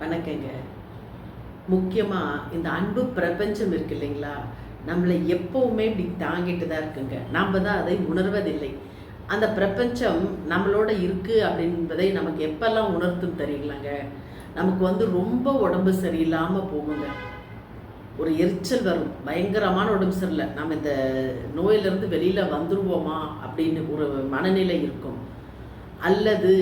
வணக்கங்க. முக்கியமாக இந்த அன்பு பிரபஞ்சம் இருக்கு இல்லைங்களா? நம்மளை எப்போவுமே இப்படி தாங்கிட்டு தான் இருக்குங்க. நாம் தான் அதை உணர்வதில்லை. அந்த பிரபஞ்சம் நம்மளோட இருக்குது அப்படின்பதை நமக்கு எப்பெல்லாம் உணர்த்தும் தெரியுங்களாங்க? நமக்கு வந்து ரொம்ப உடம்பு சரியில்லாமல் போகுங்க. ஒரு எரிச்சல் வரும். பயங்கரமான உடம்பு சரியில்லை. நம்ம இந்த நோயிலிருந்து வெளியில் வந்துருவோமா அப்படின்னு ஒரு மனநிலை இருக்கும். அல்லது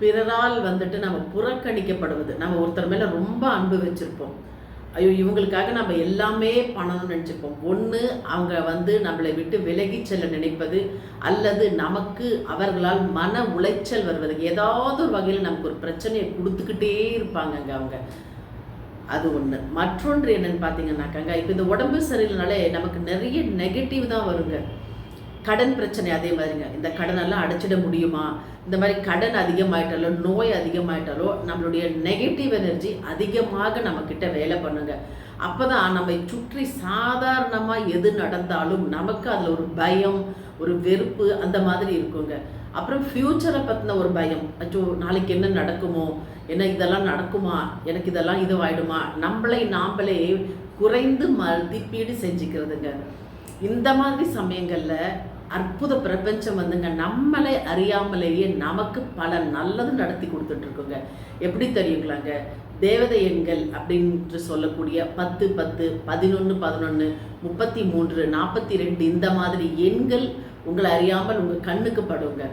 பிறரால் வந்துட்டு நம்ம புறக்கணிக்கப்படுவது. நம்ம ஒருத்தர் மேலே ரொம்ப அன்பு வச்சுருப்போம். ஐயோ இவங்களுக்காக நம்ம எல்லாமே பண்ணணும்னு நினச்சிப்போம் ஒன்று அவங்க வந்து நம்மளை விட்டு விலகி செல்ல நினைப்பது அல்லது நமக்கு அவர்களால் மன உளைச்சல் வருவது ஏதாவது ஒரு வகையில் நமக்கு ஒரு பிரச்சனையை கொடுத்துக்கிட்டே இருப்பாங்கங்க அவங்க. அது ஒன்று மற்றொன்று என்னன்னு பார்த்தீங்கன்னாக்காங்க இப்போ இந்த உடம்பு சரியில்லைனாலே நமக்கு நிறைய நெகட்டிவ் தான் வருங்க. கடன் பிரச்சனை அதே மாதிரிங்க. இந்த கடனெல்லாம் அடைச்சிட முடியுமா? இந்த மாதிரி கடன் அதிகமாயிட்டாலோ நோய் அதிகமாயிட்டாலோ நம்மளுடைய நெகட்டிவ் எனர்ஜி அதிகமாக நம்மக்கிட்ட வேலை பண்ணுங்க. அப்போ தான் நம்மை சுற்றி சாதாரணமாக எது நடந்தாலும் நமக்கு அதில் ஒரு பயம் ஒரு வெறுப்பு அந்த மாதிரி இருக்குங்க. அப்புறம் ஃப்யூச்சரை பற்றின ஒரு பயம். அச்சோ நாளைக்கு என்ன நடக்குமோ? என்ன இதெல்லாம் நடக்குமா? எனக்கு இதெல்லாம் இதுவாயிடுமா? நம்மளை நாம்பளே குறைந்து மதிப்பீடு செஞ்சுக்கிறதுங்க. இந்த மாதிரி சமயங்களில் அற்புத பிரபஞ்சம் வந்துங்க. நம்மளை அறியாமலேயே நமக்கு பல நல்லது நடத்தி கொடுத்துட்ருக்குங்க. எப்படி தெரியுங்களாங்க? தேவதை எண்கள் அப்படின்ட்டு சொல்லக்கூடிய பத்து பத்து பதினொன்று பதினொன்று முப்பத்தி மூன்று நாற்பத்தி ரெண்டு இந்த மாதிரி எண்கள் உங்களை அறியாமல் உங்கள் கண்ணுக்கு படுங்க.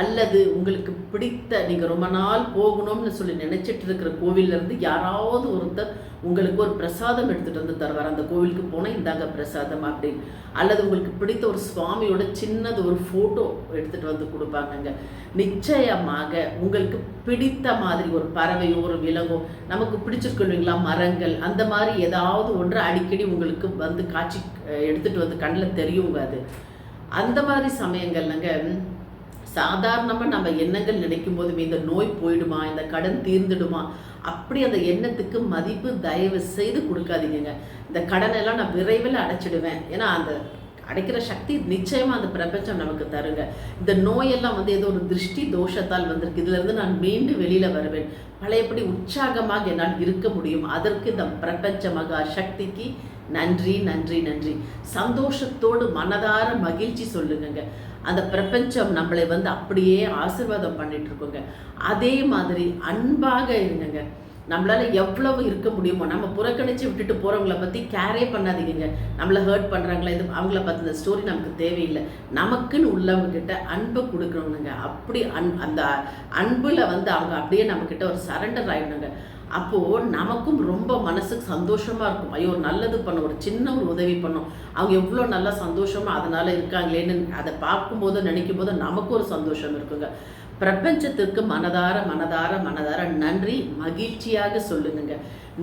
அல்லது உங்களுக்கு பிடித்த நீங்கள் ரொம்ப நாள் போகணும்னு சொல்லி நினச்சிட்டு இருக்கிற கோவிலேருந்து யாராவது ஒருத்தர் உங்களுக்கு ஒரு பிரசாதம் எடுத்துகிட்டு வந்து தருவார். அந்த கோவிலுக்கு போனால் இந்தாங்க பிரசாதம் அப்படின்னு. அல்லது உங்களுக்கு பிடித்த ஒரு சுவாமியோட சின்னது ஒரு ஃபோட்டோ எடுத்துகிட்டு வந்து கொடுப்பாங்கங்க. நிச்சயமாக உங்களுக்கு பிடித்த மாதிரி ஒரு பறவையோ ஒரு விலங்கோ நமக்கு பிடிச்சிருக்கு இல்லைங்களா? மரங்கள் அந்த மாதிரி ஏதாவது ஒன்று அடிக்கடி உங்களுக்கு வந்து காட்சி எடுத்துகிட்டு வந்து கண்ணில் தெரியுங்க அது. அந்த மாதிரி சமயங்கள்லங்க சாதாரணமாக நம்ம எண்ணங்கள் நினைக்கும் போதுமே இந்த நோய் போயிடுமா இந்த கடன் தீர்ந்துடுமா அப்படி அந்த எண்ணத்துக்கு மதிப்பு தயவு செய்து கொடுக்காதீங்க இந்த கடனெல்லாம் நான் விரைவில் அடைச்சிடுவேன். ஏன்னா அந்த அடைக்கிற சக்தி நிச்சயமாக அந்த பிரபஞ்சம் நமக்கு தருங்க. இந்த நோயெல்லாம் வந்து ஏதோ ஒரு திருஷ்டி தோஷத்தால் வந்திருக்கு. இதுலேருந்து நான் மீண்டு வெளியில் வருவேன். பழையபடி உற்சாகமாக என்னால் இருக்க முடியும். அதற்கு இந்த பிரபஞ்ச மகா சக்திக்கு நன்றி நன்றி நன்றி. சந்தோஷத்தோடு மனதார மகிழ்ச்சி சொல்லுங்கங்க. அந்த பிரபஞ்சம் நம்மளை வந்து அப்படியே ஆசிர்வாதம் பண்ணிட்டு இருக்கோங்க. அதே மாதிரி அன்பாக இருங்கங்க. நம்மளால் எவ்வளவு இருக்க முடியுமோ நம்ம புறக்கணித்து விட்டுட்டு போறவங்கள பற்றி கேரே பண்ணாதீங்க. நம்மளை ஹர்ட் பண்ணுறாங்களா இது அவங்கள இந்த ஸ்டோரி நமக்கு தேவையில்லை. நமக்குன்னு உள்ளவங்கக்கிட்ட அன்பை கொடுக்கணுங்க. அப்படி அன் அந்த அன்பில் வந்து அவங்க அப்படியே நம்மக்கிட்ட ஒரு சரண்டர் ஆகிடணுங்க அப்போது நமக்கும் ரொம்ப மனசுக்கு சந்தோஷமாக இருக்கும். ஐயோ நல்லது பண்ண ஒரு சின்ன ஒரு உதவி பண்ணோம். அவங்க எவ்வளோ நல்லா சந்தோஷமாக அதனால் இருக்காங்களேன்னு அதை பார்க்கும்போது நினைக்கும் போது நமக்கு ஒரு சந்தோஷம் இருக்குங்க. பிரபஞ்சத்திற்கு மனதார மனதார மனதார நன்றி மகிழ்ச்சியாக சொல்லுங்க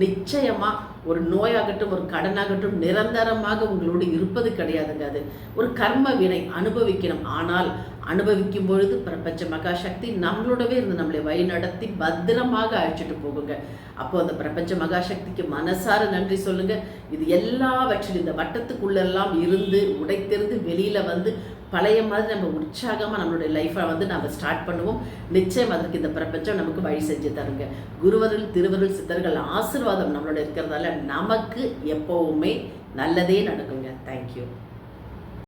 நிச்சயமாக ஒரு நோயாகட்டும் ஒரு கடனாகட்டும் நிரந்தரமாக உங்களோடு இருப்பது கிடையாதுங்க அது. ஒரு கர்ம வினை அனுபவிக்கணும். ஆனால் அனுபவிக்கும் பொழுது பிரபஞ்ச மகாசக்தி நம்மளோடவே இருந்து நம்மளை வழிநடத்தி பத்திரமாக அழைச்சிட்டு போகுங்க. அப்போ அந்த பிரபஞ்ச மகாசக்திக்கு மனசார நன்றி சொல்லுங்க. இது எல்லாவற்றிலும் இந்த வட்டத்துக்குள்ளெல்லாம் இருந்து உடைத்திருந்து வெளியில வந்து பழைய மாதிரி நம்ம உற்சாகமாக நம்மளுடைய லைஃப்பை வந்து நம்ம ஸ்டார்ட் பண்ணுவோம். நிச்சயம் அதற்கு இந்த பிரபஞ்சம் நமக்கு வழி செஞ்சு தருங்க. குருவருள் திருவருள் சித்தர்கள் ஆசிர்வாதம் நம்மளோட இருக்கிறதால நமக்கு எப்போவுமே நல்லதே நடக்குங்க. தேங்க்யூ